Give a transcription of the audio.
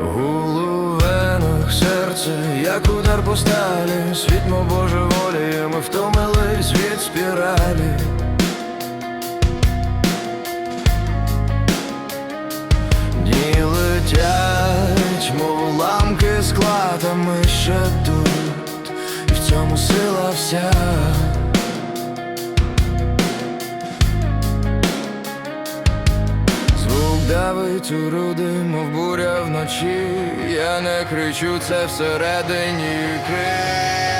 Головенах серце, як удар по сталі, світмо божеволіє, ми втомились від спіралі. Дні летять, мов уламки складами ще тут, і в цьому сила вся. Давить у груди, мов буря вночі. Я не кричу, це всередині крик.